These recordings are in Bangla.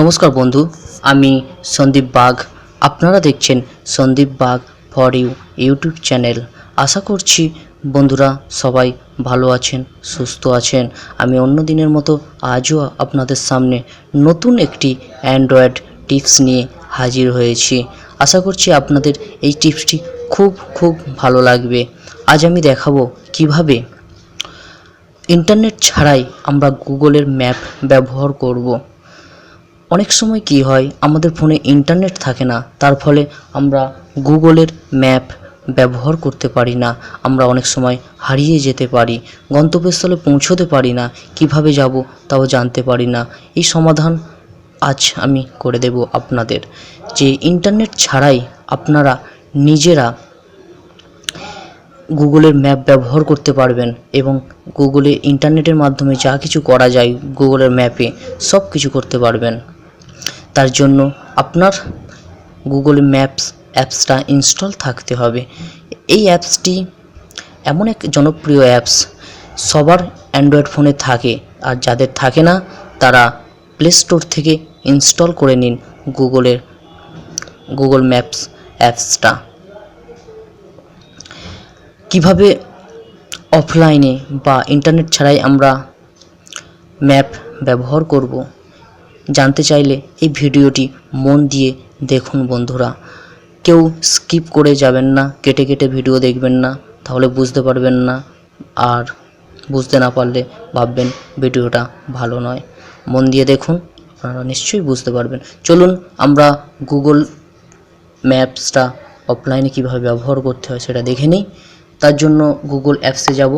নমস্কার বন্ধু, আমি সন্দীপ বাগ আপনারা দেখছেন Sandeep Bag for you YouTube channel. আশা করছি বন্ধুরা সবাই ভালো আছেন, সুস্থ আছেন। আমি অন্য দিনের মতো আজও আপনাদের সামনে নতুন একটি অ্যান্ড্রয়েড টিপস নিয়ে হাজির হয়েছি। আশা করছি আপনাদের এই টিপসটি খুব খুব ভালো লাগবে। আজ আমি দেখাবো কীভাবে ইন্টারনেট ছাড়াই আমরা গুগলের ম্যাপ ব্যবহার করব। অনেক সময় কি হয়, আমাদের ফোনে ইন্টারনেট থাকে না, তার ফলে আমরা গুগলের ম্যাপ ব্যবহার করতে পারি না, আমরা অনেক সময় হারিয়ে যেতে পারি, গন্তব্যস্থলে পৌঁছতে পারি না, কীভাবে যাব তাও জানতে পারি না। এই সমাধান আজ আমি করে দেব আপনাদের। যে ইন্টারনেট ছাড়াই আপনারা নিজেরা গুগলের ম্যাপ ব্যবহার করতে পারবেন এবং গুগলে ইন্টারনেটের মাধ্যমে যা কিছু করা যায় গুগলের ম্যাপে সব কিছু করতে পারবেন। তার জন্য আপনার গুগল ম্যাপস অ্যাপসটা ইনস্টল থাকতে হবে। এই অ্যাপসটি এমন এক জনপ্রিয় অ্যাপস সবার অ্যান্ড্রয়েড ফোনে থাকে। আর যাদের থাকে না, তারা প্লে স্টোর থেকে ইনস্টল করে নিন গুগলের গুগল ম্যাপস অ্যাপসটা কীভাবে অফলাইনে বা ইন্টারনেট ছাড়াই আমরা ম্যাপ ব্যবহার করব? জানতে চাইলে এই ভিডিওটি মন দিয়ে দেখুন বন্ধুরা। কেউ স্কিপ করে যাবেন না, কেটে কেটে ভিডিও দেখবেন না, তাহলে বুঝতে পারবেন না আর বুঝতে না পারলে ভাববেন ভিডিওটা ভালো নয়। মন দিয়ে দেখুন, আপনারা নিশ্চয়ই বুঝতে পারবেন। চলুন আমরা গুগল ম্যাপসটা অফলাইনে কীভাবে ব্যবহার করতে হয় সেটা দেখে নিই। তার জন্য গুগল অ্যাপসে যাব।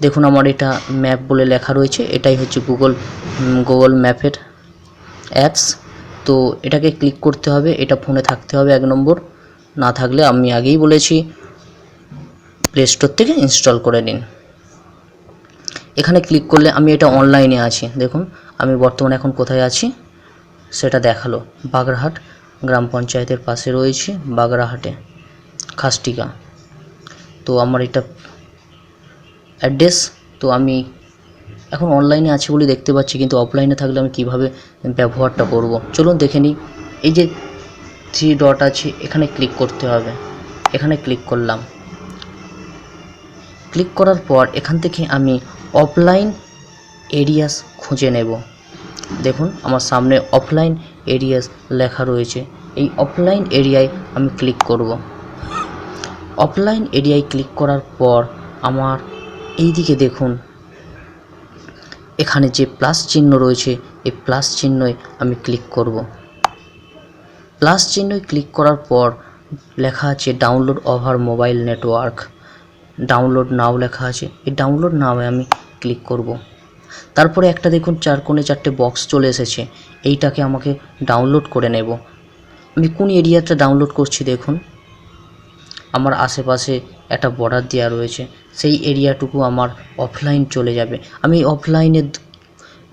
দেখুন আমার এটা ম্যাপ বলে লেখা রয়েছে, এটাই হচ্ছে গুগল গুগল ম্যাপের অ্যাপস তো এটাকে ক্লিক করতে হবে, এটা ফোনে থাকতে হবে এক নম্বর। না থাকলে আমি আগেই বলেছি প্লে স্টোর থেকে ইনস্টল করে নিন। এখানে ক্লিক করলে আমি এটা অনলাইনে আছি। দেখুন, আমি বর্তমানে এখন কোথায় আছি? সেটা দেখাল। বাগরাহাট গ্রাম পঞ্চায়েতের পাশে রয়েছে, বাগরাহাটে, খাসটিকা। তো আমার এটা অ্যাড্রেস তো আমি এখন অনলাইনে আছে বলে দেখতে পাচ্ছি, কিন্তু অফলাইনে থাকলে আমি কীভাবে ব্যবহারটা করব? চলুন দেখে নিই। এই যে থ্রি ডট আছে, এখানে ক্লিক করতে হবে। এখানে ক্লিক করলাম। ক্লিক করার পর এখান থেকে আমি অফলাইন এরিয়াস খুঁজে নেব। দেখুন, আমার সামনে অফলাইন এরিয়াস লেখা রয়েছে। এই অফলাইন এরিয়ায় আমি ক্লিক করব। অফলাইন এরিয়ায় ক্লিক করার পর আমার এই দিকে দেখুন এখানে যে প্লাস চিহ্ন রয়েছে, এই প্লাস চিহ্নয় আমি ক্লিক করব। প্লাস চিহ্নয় ক্লিক করার পর লেখা আছে download over mobile network download now লেখা আছে, এই ডাউনলোড নাওয়ে আমি ক্লিক করব। তারপরে একটা দেখুন, চার কোণে চারটে বক্স চলে এসেছে, এইটাকে আমাকে ডাউনলোড করে নেব। আমি কোন এরিয়াটা ডাউনলোড করছি দেখুন, আমার আশেপাশে একটা বর্ডার দেওয়া রয়েছে সেই এরিয়াটুকু আমার অফলাইন চলে যাবে। আমি অফলাইনে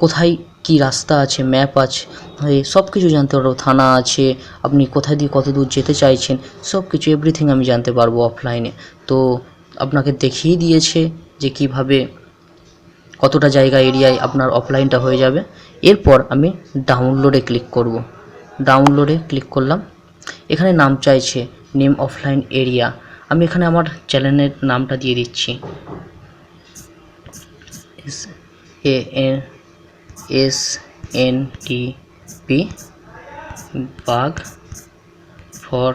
কোথায় কি রাস্তা আছে ম্যাপ আছে সব কিছু জানতে পারব। থানা আছে, আপনি কোথায় দিয়ে কত দূর যেতে চাইছেন সব কিছু এভরিথিং আমি জানতে পারব অফলাইনে তো আপনাকে দেখিয়ে দিয়েছে যে কীভাবে কতটা জায়গা এরিয়ায় আপনার অফলাইনটা হয়ে যাবে। এরপর আমি ডাউনলোডে ক্লিক করব। ডাউনলোডে ক্লিক করলাম। এখানে নাম চাইছে নেম অফলাইন এরিয়া আমি এখানে আমার চ্যানেলের নামটা দিয়ে দিচ্ছি। S A N, S N T P Bag for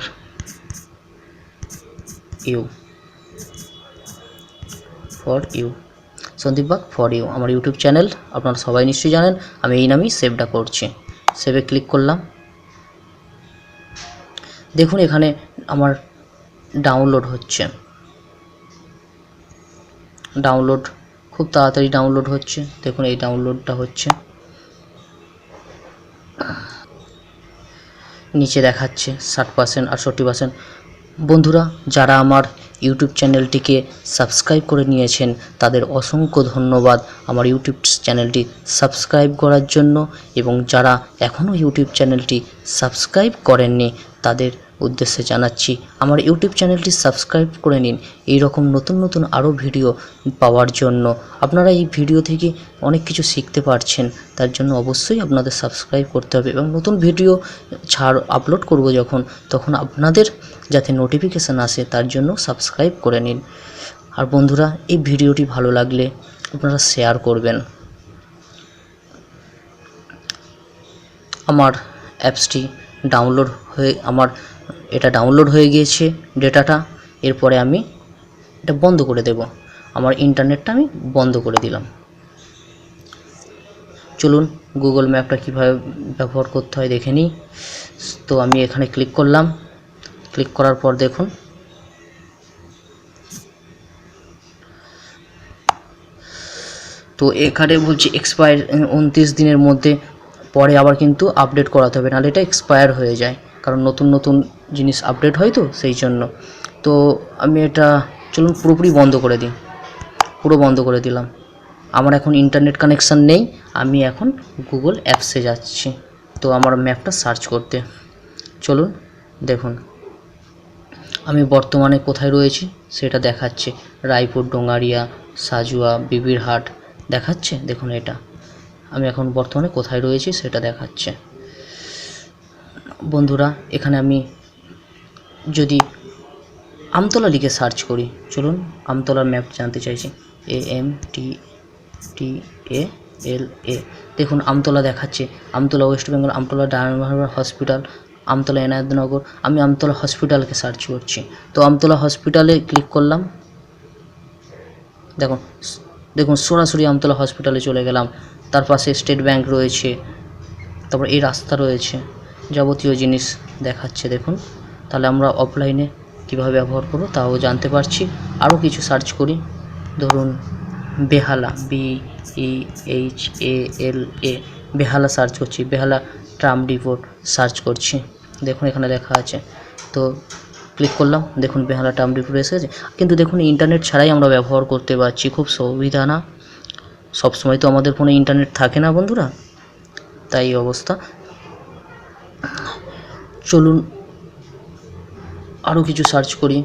you. For you. Sandeep Bag for you. আমার ইউটিউব চ্যানেল, আপনারা সবাই নিশ্চয়ই জানেন, আমি এই নামেই সেভটা করছি। সেভে ক্লিক করলাম। দেখুন এখানে আমার ডাউনলোড হচ্ছে। ডাউনলোড খুব তাড়াতাড়ি ডাউনলোড হচ্ছে। দেখুন এই ডাউনলোডটা হচ্ছে। নিচে দেখাচ্ছে ষাট পার্সেন্ট আটষট্টি পার্সেন্ট বন্ধুরা, যারা আমার ইউটিউব চ্যানেলটিকে সাবস্ক্রাইব করে নিয়েছেন, তাদের অসংখ্য ধন্যবাদ আমার ইউটিউব চ্যানেলটি সাবস্ক্রাইব করার জন্য। এবং যারা এখনও ইউটিউব চ্যানেলটি সাবস্ক্রাইব করেননি, তাদের উদ্দেশ্যে জানাচ্ছি, আমার ইউটিউব চ্যানেলটি সাবস্ক্রাইব করে নিন। এই রকম নতুন নতুন আরও ভিডিও পাওয়ার জন্য। আপনারা এই ভিডিও থেকে অনেক কিছু শিখতে পারছেন, তার জন্য অবশ্যই আপনাদের সাবস্ক্রাইব করতে হবে এবং নতুন ভিডিও ছাড় আপলোড করব যখন, তখন আপনাদের যাতে নোটিফিকেশান আসে, তার জন্য সাবস্ক্রাইব করে নিন। আর বন্ধুরা, এই ভিডিওটি ভালো লাগলে আপনারা শেয়ার করবেন। আমার অ্যাপসটি ডাউনলোড হয়ে, আমার এটা ডাউনলোড হয়ে গিয়েছে ডেটাটা, এরপরে আমি এটা বন্ধ করে দেব। আমার ইন্টারনেটটা আমি বন্ধ করে দিলাম। চলুন গুগল ম্যাপটা কীভাবে ব্যবহার করতে হয় দেখে নিই। তো আমি এখানে ক্লিক করলাম। ক্লিক করার পর দেখুন, তো এখানে বলছি এক্সপায়ার উনত্রিশ দিনের মধ্যে, পরে আবার কিন্তু আপডেট করাতে হবে, নাহলে এটা এক্সপায়ার হয়ে যায়। কারণ নতুন নতুন জিনিস আপডেট হয় তো সেই জন্য। তো আমি এটা, চলুন পুরোপুরি বন্ধ করে দিই। পুরো বন্ধ করে দিলাম। আমার এখন ইন্টারনেট কানেকশান নেই, আমি এখন গুগল অ্যাপসে যাচ্ছি। তো আমার ম্যাপটা সার্চ করতে। চলুন, দেখুন। আমি বর্তমানে কোথায় রয়েছি সেটা দেখাচ্ছে। রায়পুর ডোঙ্গারিয়া সাজুয়া, বিবিরহাট। দেখাচ্ছে? দেখুন এটা। আমি এখন বর্তমানে কোথায় রয়েছি সেটা দেখাচ্ছে। বন্ধুরা, এখানে আমি যদি আমতলা লিখে সার্চ করি, চলুন আমতলার ম্যাপ জানতে চাইছি। A M T T A L এ দেখুন, আমতলা দেখাচ্ছে। Amtala West Bengal Amtala Diamond Hospital Amtala Enayatnagar আমি আমতলা হসপিটালকে সার্চ করছি। তো আমতলা হসপিটালে ক্লিক করলাম। দেখুন দেখুন, সরাসরি আমতলা হসপিটালে চলে গেলাম। তার পাশে স্টেট ব্যাংক রয়েছে। তারপর এই রাস্তা রয়েছে। যাবতীয় জিনিস দেখাচ্ছে, দেখুন। তাহলে আমরা অফলাইনে কীভাবে ব্যবহার করব তাও জানতে পারছি। আরও কিছু সার্চ করি। ধরুন, Behala B E H A L A Behala search করছি। বেহালা ট্রাম রিপোর্ট সার্চ করছি। দেখুন, এখানে লেখা আছে। তো ক্লিক করলাম, দেখুন, বেহালা ট্রাম রিপোর্ট এসেছে কিন্তু দেখুন ইন্টারনেট ছাড়াই আমরা ব্যবহার করতে পারছি। খুব সুবিধা না। সবসময় তো আমাদের ফোনে ইন্টারনেট থাকে না বন্ধুরা। তাই অবস্থা। চলুন আরও কিছু সার্চ করি।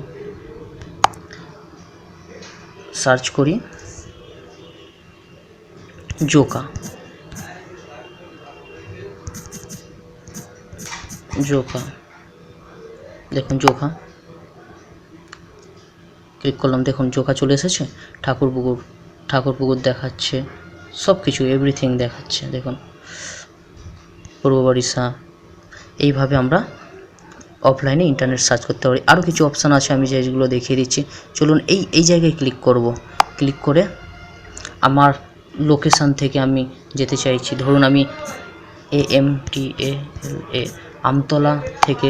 সার্চ করি। জোকা জোকা দেখুন জোকা ক্লিক করলাম, দেখুন জোকা চলে এসেছে। ঠাকুর পুকুর ঠাকুর পুকুর দেখাচ্ছে। সব কিছু এভরিথিং দেখাচ্ছে, দেখুন। পূর্ব বারিশা। এইভাবে আমরা অফলাইনে ইন্টারনেট সার্চ করতে পারি। আরও কিছু অপশান আছে আমি যেগুলো দেখিয়ে দিচ্ছি। চলুন এই এই জায়গায় ক্লিক করব। ক্লিক করে আমার লোকেশান থেকে আমি যেতে চাইছি। ধরুন আমি এ এম টি এ এ আমতলা থেকে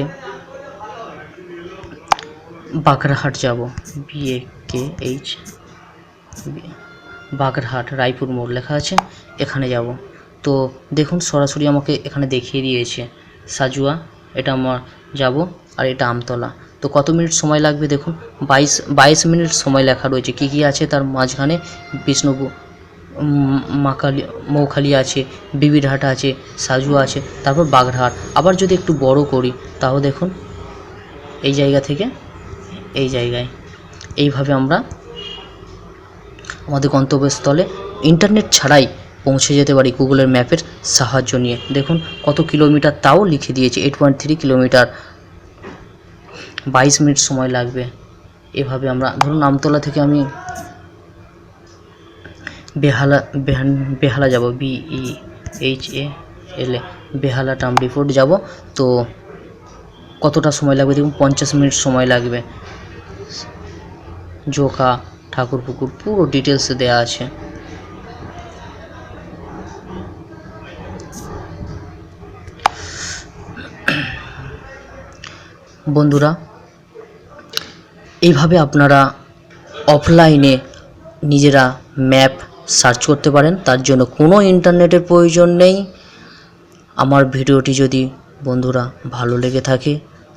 বাগড়াহাট যাব। B A K H Bagrahat Raipur মোড় লেখা আছে, এখানে যাব। তো দেখুন সরাসরি আমাকে এখানে দেখিয়ে দিয়েছে। সাজুয়া, এটা আমার যাব, আর এটা আমতলা। তো কত মিনিট সময় লাগবে দেখুন? বাইশ বাইশ মিনিট সময় লেখা রয়েছে। কী কী আছে তার মাঝখানে? বিষ্ণুপুর মাকালি, মৌখালি আছে, বিবিরহাট আছে সাজুয়া আছে, তারপর বাগড়াহাট আবার যদি একটু বড় করি, তাও দেখুন, এই জায়গা থেকে এই জায়গায়। এইভাবে আমরা আমাদের গন্তব্যস্থলে ইন্টারনেট ছাড়াই পৌঁছে যেতে পারি গুগলের ম্যাপের সাহায্য নিয়ে। দেখুন কত কিলোমিটার তাও লিখে দিয়েছে এইট পয়েন্ট থ্রি কিলোমিটার। বাইশ মিনিট সময় লাগবে। এভাবে আমরা, ধরুন আমতলা থেকে আমি বেহালা বেহালা যাব B E H A L A Behala tram depot যাব। তো কতটা সময় লাগবে? দেখুন পঞ্চাশ মিনিট সময় লাগবে। জোকা ঠাকুর পুকুর পুরো ডিটেলসে দেওয়া আছে। বন্ধুরা, এইভাবে আপনারা অফলাইনে নিজেরা ম্যাপ সার্চ করতে পারেন। তার জন্য কোনো ইন্টারনেটের প্রয়োজন নেই। আমার ভিডিওটি যদি বন্ধুরা ভালো লেগে থাকে,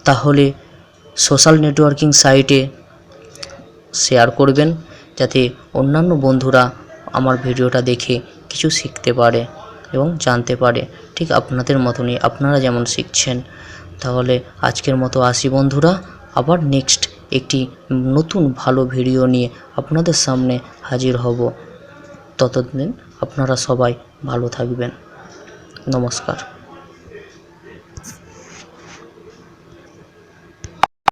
তাহলে সোশ্যাল নেটওয়ার্কিং সাইটে শেয়ার করবেন, যাতে অন্যান্য বন্ধুরা আমার ভিডিওটা দেখে কিছু শিখতে পারে এবং জানতে পারে। ঠিক আপনাদের মতনই আপনারা যেমন শিখছেন তাহলে আজকের মতো আসি বন্ধুরা। আবার নেক্সট একটি নতুন ভালো ভিডিও নিয়ে আপনাদের সামনে হাজির হব। ততদিন আপনারা সবাই ভালো থাকবেন। নমস্কার।